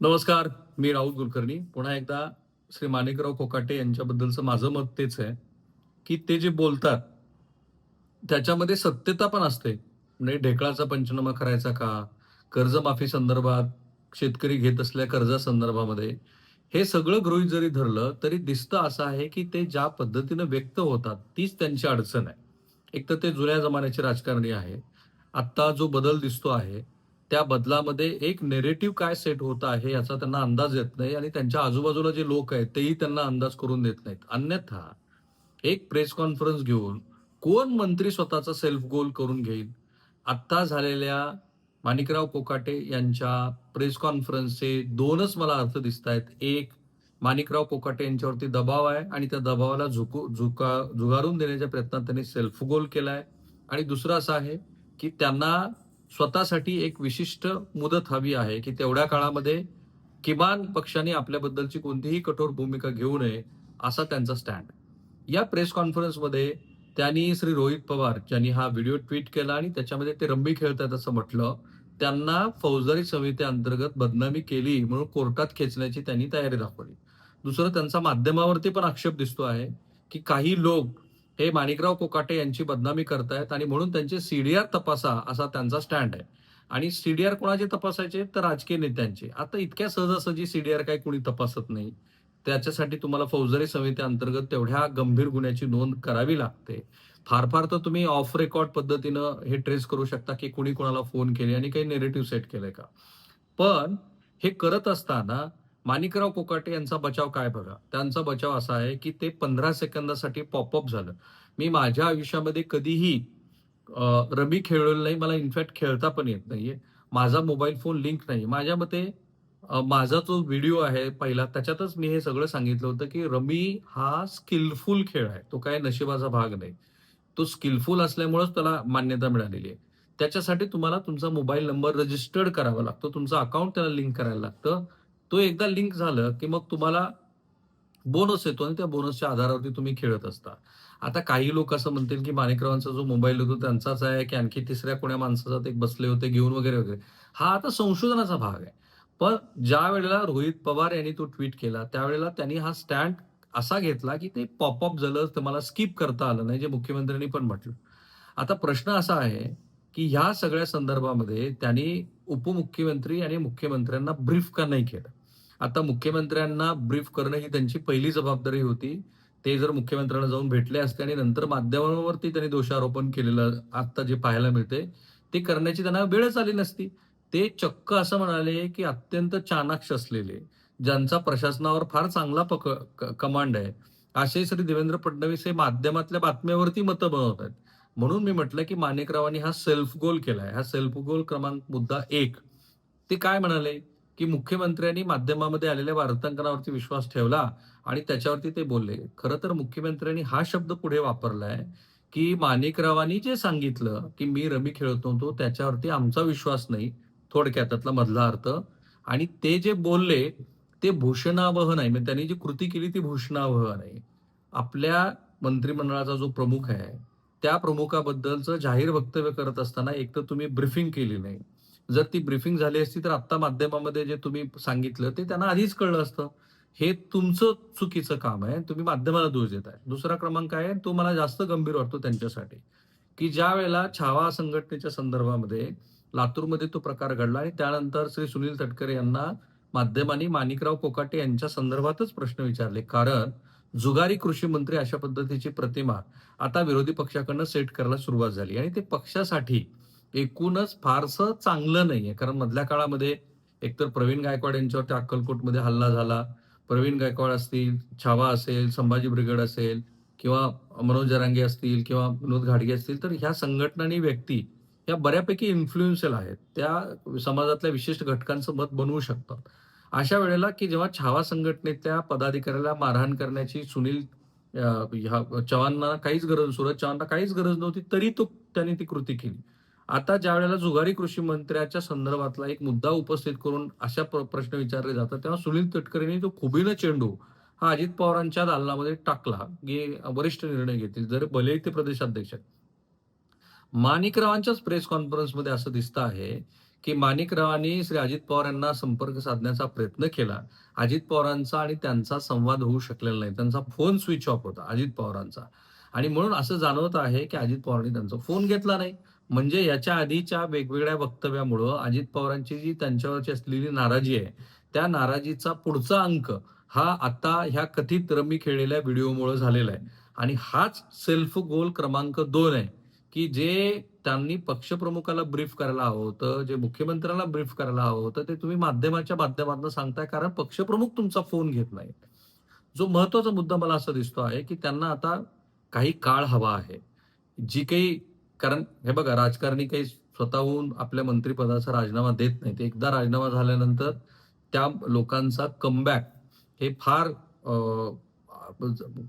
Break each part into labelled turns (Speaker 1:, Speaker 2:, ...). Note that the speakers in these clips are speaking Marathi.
Speaker 1: नमस्कार मी राहुल कुलकर्णी. पुन्हा एकदा श्री माणिकराव कोकाटे यांच्याबद्दलचं माझं मत तेच आहे की ते जे बोलतात त्याच्यामध्ये सत्यता पण असते. म्हणजे ढेकळाचा पंचनामा करायचा का? कर्जमाफी संदर्भात शेतकरी घेत असलेल्या कर्जासंदर्भामध्ये हे सगळं गृहीत जरी धरलं तरी दिसतं असं आहे की ते ज्या पद्धतीनं व्यक्त होतात तीच त्यांची अडचण आहे. एक तर ते जुन्या जमान्याचे राजकारणी आहे. आत्ता जो बदल दिसतो आहे त्या बदलामध्ये एक नेरेटिव्ह काय सेट होत आहे याचा त्यांना अंदाज येत नाही आणि त्यांच्या आजूबाजूला जे लोक आहेत तेही त्यांना अंदाज करून देत नाहीत. अन्यथा एक प्रेस कॉन्फरन्स घेऊन कोण मंत्री स्वतःचा सेल्फ गोल करून घेईल? आत्ता झालेल्या माणिकराव कोकाटे यांच्या प्रेस कॉन्फरन्सचे दोनच मला अर्थ दिसत आहेत. एक माणिकराव कोकाटे यांच्यावरती दबाव आहे आणि त्या दबावाला झुकू झुका झुगारून देण्याच्या प्रयत्नात त्यांनी सेल्फ गोल केला आहे आणि दुसरं असं आहे की त्यांना स्वतःसाठी एक विशिष्ट मुदत हवी आहे की तेवढ्या काळामध्ये किमान पक्षाने आपल्याबद्दलची कोणतीही कठोर भूमिका घेऊ नये असा त्यांचा स्टँड या प्रेस कॉन्फरन्समध्ये त्यांनी श्री रोहित पवार ज्यांनी हा व्हिडिओ ट्विट केला आणि त्याच्यामध्ये ते रंबी खेळतात असं म्हटलं त्यांना फौजदारी संहितेअंतर्गत बदनामी केली म्हणून कोर्टात खेचण्याची त्यांनी तयारी दाखवली. दुसरं त्यांचा माध्यमावरती पण आक्षेप दिसतो आहे की काही लोक हे माणिकराव कोकाटे यांची बदनामी करतायत आणि म्हणून त्यांचे सीडीआर तपासा असा त्यांचा स्टँड आहे. आणि सीडीआर कोणाचे तपासायचे? तर राजकीय नेत्यांचे. आता इतक्या सहजासहजी सीडीआर काही कुणी तपासत नाही. त्याच्यासाठी तुम्हाला फौजदारी संहितेअंतर्गत तेवढ्या गंभीर गुन्ह्याची नोंद करावी लागते. फार फार तर तुम्ही ऑफ रेकॉर्ड पद्धतीनं हे ट्रेस करू शकता की कुणी कोणाला फोन केले आणि काही नेरेटिव्ह सेट केलंय का? पण हे करत असताना माणिकराव कोकाटे यांचा बचाव काय बघा? त्यांचा बचाव असा आहे की ते पंधरा सेकंदासाठी पॉपअप झालं. मी माझ्या आयुष्यामध्ये कधीही रमी खेळलेलं नाही मला इनफॅक्ट खेळता पण येत नाहीये. माझा मोबाईल फोन लिंक नाही माझ्या मते माझा जो व्हिडिओ आहे पहिला त्याच्यातच मी हे सगळं सांगितलं होतं की रमी हा स्किलफुल खेळ आहे. तो काय नशिबाचा भाग नाही. तो स्किलफुल असल्यामुळेच त्याला मान्यता मिळालेली आहे. त्याच्यासाठी तुम्हाला तुमचा मोबाईल नंबर रजिस्टर्ड करावा लागतो. तुमचं अकाउंट त्याला लिंक करायला लागतं. तो एकदा लिंक झालं की मग तुम्हाला बोनस येतो आणि त्या बोनसच्या आधारावरती तुम्ही खेळत असता. आता काही लोक असं म्हणतील की माणिकरावांचा जो मोबाईल होतो त्यांचाच आहे की आणखी तिसऱ्या कोण्या माणसाचा ते बसले होते घेऊन वगैरे वगैरे. हा आता संशोधनाचा भाग आहे. पण ज्या वेळेला रोहित पवार यांनी तो ट्विट केला त्यावेळेला त्यांनी हा स्टँड असा घेतला की ते पॉपअप झालं तर मला स्किप करता आलं नाही जे मुख्यमंत्र्यांनी पण म्हटलं. आता प्रश्न असा आहे की ह्या सगळ्या संदर्भामध्ये त्यांनी उपमुख्यमंत्री आणि मुख्यमंत्र्यांना ब्रीफ का नाही केलं. आता मुख्यमंत्र्यांना ब्रीफ करणं ही त्यांची पहिली जबाबदारी होती. ते जर मुख्यमंत्र्यांना जाऊन भेटले असते आणि नंतर माध्यमांवरती त्यांनी दोषारोपण केलेलं आता जे पाहायला मिळते ते करण्याची त्यांना वेळच आली नसती. ते चक्क असं म्हणाले की अत्यंत चाणाक्ष असलेले ज्यांचा प्रशासनावर फार चांगला पक क- कमांड आहे. असे श्री देवेंद्र फडणवीस हे माध्यमातल्या बातम्यावरती मतं बनवत आहेत म्हणून मी म्हटलं की माणिकरावांनी हा सेल्फ गोल केलाय. हा सेल्फ गोल क्रमांक मुद्दा एक. ते काय म्हणाले? की मुख्यमंत्र्यांनी माध्यमामध्ये आलेल्या वार्तांकनावरती विश्वास ठेवला आणि त्याच्यावरती ते बोलले. खरं तर मुख्यमंत्र्यांनी हा शब्द पुढे वापरलाय की माणिकरावांनी जे सांगितलं की मी रमी खेळत नव्हतो त्याच्यावरती आमचा विश्वास नाही. थोडक्यात त्यातला मधला अर्थ. आणि ते जे बोलले ते भूषणावह नाही. म्हणजे त्यांनी जी कृती केली ती भूषणावह नाही. आपल्या मंत्रिमंडळाचा जो प्रमुख आहे त्या प्रमुखाबद्दलचं जाहीर वक्तव्य करत असताना एक तर तुम्ही ब्रिफिंग केली नाही. जर ती ब्रिफिंग झाली असती तर आत्ता माध्यमामध्ये जे तुम्ही सांगितलं ते त्यांना आधीच कळलं असतं. हे तुमचं चुकीचं काम आहे तुम्ही माध्यमाला दोष देत आहे दुसरा क्रमांक आहे तो मला जास्त गंभीर वाटतो त्यांच्यासाठी की ज्या वेळेला छावा संघटनेच्या संदर्भामध्ये लातूरमध्ये तो प्रकार घडला आणि त्यानंतर श्री सुनील तटकरे यांना माध्यमांनी माणिकराव कोकाटे यांच्या संदर्भातच प्रश्न विचारले. कारण जुगारी कृषी मंत्री अशा पद्धतीची प्रतिमा आता विरोधी पक्षाकडनं सेट करायला सुरुवात झाली. आणि ते पक्षासाठी एकूणच फारसं चांगलं नाहीये. कारण मधल्या काळामध्ये एकतर प्रवीण गायकवाड यांच्यावरती अक्कलकोटमध्ये हल्ला झाला. प्रवीण गायकवाड असतील छावा असेल संभाजी ब्रिगेड असेल किंवा मनोज जरांगे असतील किंवा विनोद घाडगे असतील तर ह्या संघटना आणि व्यक्ती या बऱ्यापैकी इन्फ्लुएन्शियल आहेत. त्या समाजातल्या विशिष्ट घटकांचं मत बनवू शकतात. अशा वेळेला की जेव्हा छावा संघटनेतल्या पदाधिकाऱ्याला मारहाण करण्याची सुनील अं, चव्हाणांना काहीच गरज सुरज चव्हाणांना काहीच गरज नव्हती तरी तो त्यांनी ती कृती केली. आता ज्या वेळेला जुगारी कृषी मंत्र्याच्या संदर्भातला एक मुद्दा उपस्थित करून अशा प्रश्न विचारले जातात तेव्हा सुनील तटकरेंनी तो खुबीनं चेंडू हा अजित पवारांच्या दालनामध्ये टाकला की वरिष्ठ निर्णय घेतील जर भले ते प्रदेशाध्यक्ष माणिकरावांच्याच प्रेस कॉन्फरन्समध्ये असं दिसतं आहे की माणिकरावांनी श्री अजित पवार यांना संपर्क साधण्याचा प्रयत्न केला. अजित पवारांचा आणि त्यांचा संवाद होऊ शकलेला नाही. त्यांचा फोन स्विच ऑफ होता अजित पवारांचा. आणि म्हणून असं जाणवत आहे की अजित पवारांनी त्यांचा फोन घेतला नाही. म्हणजे याच्या आधीच्या वेगवेगळ्या वक्तव्यामुळं अजित पवारांची जी त्यांच्यावरची असलेली नाराजी आहे त्या नाराजीचा पुढचा अंक हा आता ह्या कथित रमी खेळलेल्या व्हिडिओमुळे झालेला आहे. आणि हाच सेल्फ गोल क्रमांक दोन आहे. की जे त्यांनी पक्षप्रमुखाला ब्रीफ करायला हवं होतं जे मुख्यमंत्र्याला ब्रीफ करायला हवं होतं ते तुम्ही माध्यमाच्या माध्यमातून सांगताय. कारण पक्षप्रमुख तुमचा फोन घेत नाही जो महत्त्वाचा मुद्दा मला असा दिसतो आहे की त्यांना आता काही काळ हवा आहे. जी काही कारण हे बघा राजकारणी काही स्वतःहून आपल्या मंत्रिपदाचा राजीनामा देत नाही. ते एकदा राजीनामा झाल्यानंतर त्या लोकांचा कमबॅक हे फार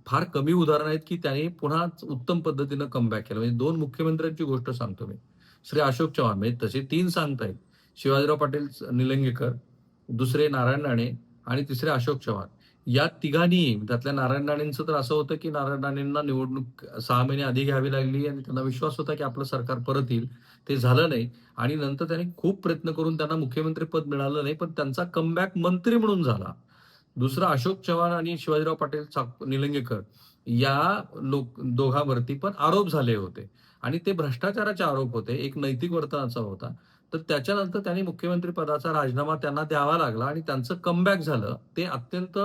Speaker 1: फार कमी उदाहरणं आहेत की त्यांनी पुन्हा उत्तम पद्धतीनं कमबॅक केलं. म्हणजे दोन मुख्यमंत्र्यांची गोष्ट सांगतो मी. श्री अशोक चव्हाण म्हणजे तसे तीन सांगतायत. शिवाजीराव पाटील निलंगेकर दुसरे नारायण राणे आणि तिसरे अशोक चव्हाण. या तिघांनी त्यातल्या नारायण राणेंचं तर असं होतं की नारायण राणेंना निवडणूक सहा महिने आधी घ्यावी लागली आणि त्यांना विश्वास होता की आपलं सरकार परत येईल. ते झालं नाही. आणि नंतर त्यांनी खूप प्रयत्न करून त्यांना मुख्यमंत्री पद मिळालं नाही पण त्यांचा कमबॅक मंत्री म्हणून झाला. दुसरा अशोक चव्हाण आणि शिवाजीराव पाटील निलंगेकर या लोक दोघांवरती पण आरोप झाले होते. आणि ते भ्रष्टाचाराचे आरोप होते. एक नैतिक वर्तनाचा होता. तर त्याच्यानंतर त्यांनी मुख्यमंत्री पदाचा राजीनामा त्यांना द्यावा लागला आणि त्यांचं कमबॅक झालं. ते अत्यंत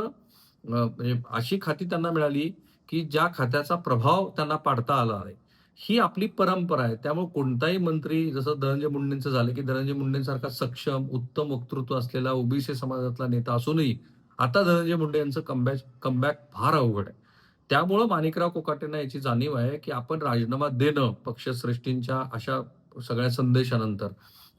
Speaker 1: म्हणजे अशी खाती त्यांना मिळाली की ज्या खात्याचा प्रभाव त्यांना पाडता आला आहे. ही आपली परंपरा आहे. त्यामुळे कोणताही मंत्री जसं धनंजय मुंडेंचं झालं की धनंजय मुंडेंसारखा सक्षम उत्तम वक्तृत्व असलेला ओबीसी समाजातला नेता असूनही आता धनंजय मुंडे यांचं कमबॅक कमबॅक फार अवघड आहे. त्यामुळं माणिकराव कोकाटेंना याची जाणीव आहे की आपण राजीनामा देणं पक्षश्रेष्ठींच्या अशा सगळ्या संदेशानंतर.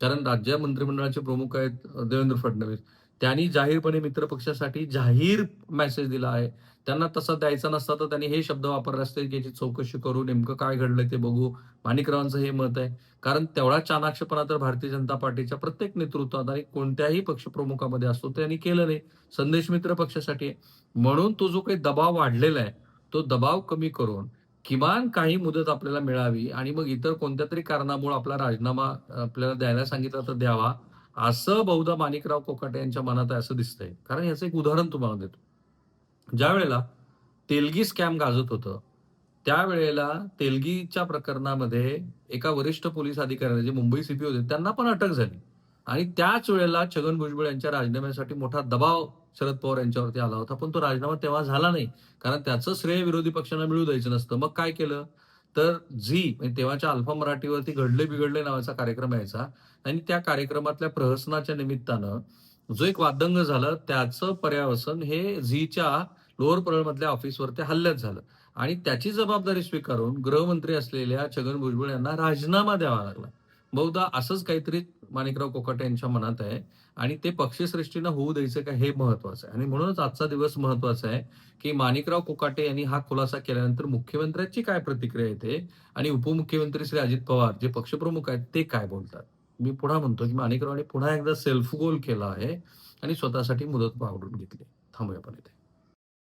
Speaker 1: कारण राज्य मंत्रिमंडळाचे प्रमुख आहेत देवेंद्र फडणवीस. त्यांनी जाहीरपणे मित्रपक्षासाठी जाहीर मेसेज दिला आहे. त्यांना तसा द्यायचा नसता तर त्यांनी हे शब्द वापरले असते की याची चौकशी करू नेमकं काय घडलंय ते बघू. माणिकरावांचं हे मत आहे. कारण तेवढा चाणाक्षपणा तर भारतीय जनता पार्टीच्या प्रत्येक नेतृत्वात आणि कोणत्याही पक्षप्रमुखामध्ये असतो त्यांनी केलं नाही. संदेश मित्र पक्षासाठी म्हणून तो जो काही दबाव वाढलेला आहे तो दबाव कमी करून किमान काही मुदत आपल्याला मिळावी आणि मग इतर कोणत्या तरी कारणामुळे आपला राजीनामा आपल्याला द्यायला सांगितला तर द्यावा असं बहुधा माणिकराव कोकाटे यांच्या मनात आहे असं दिसतंय. कारण याचं एक उदाहरण तुम्हाला देतो. ज्या वेळेला तेलगी स्कॅम गाजत होतं त्यावेळेला तेलगीच्या प्रकरणामध्ये एका वरिष्ठ पोलीस अधिकाऱ्याने जे मुंबई सीपी होते त्यांना पण अटक झाली. आणि त्याच वेळेला छगन भुजबळ यांच्या राजीनाम्यासाठी मोठा दबाव शरद पवार यांच्यावरती आला होता पण तो राजीनामा तेव्हा झाला नाही कारण त्याचं श्रेय विरोधी पक्षांना मिळू द्यायचं नसतं. मग काय केलं? तर झी म्हणजे तेव्हाच्या अल्फा मराठीवरती घडले बिघडले नावाचा कार्यक्रम यायचा. आणि त्या कार्यक्रमातल्या प्रहसनाच्या निमित्तानं जो एक वादंग झालं त्याचं पर्यावसन हे झीच्या लोअर परळमधल्या ऑफिसवरती हल्ल्यात झालं. आणि त्याची जबाबदारी स्वीकारून गृहमंत्री असलेल्या छगन भुजबळ यांना राजीनामा द्यावा लागला. बहुधा असंच काहीतरी माणिकराव कोकाटे यांच्या मनात आहे आणि ते पक्षश्रेष्ठीनं होऊ द्यायचं का हे महत्वाचं आहे. आणि म्हणूनच आजचा दिवस महत्त्वाचा आहे की माणिकराव कोकाटे यांनी हा खुलासा केल्यानंतर मुख्यमंत्र्यांची काय प्रतिक्रिया येते आणि उपमुख्यमंत्री श्री अजित पवार जे पक्षप्रमुख आहेत ते काय बोलतात? मी पुन्हा म्हणतो की माणिकरावांनी पुन्हा एकदा सेल्फ गोल केला आहे आणि स्वतःसाठी मुदत पावडून घेतली. थांबूया पण इथे.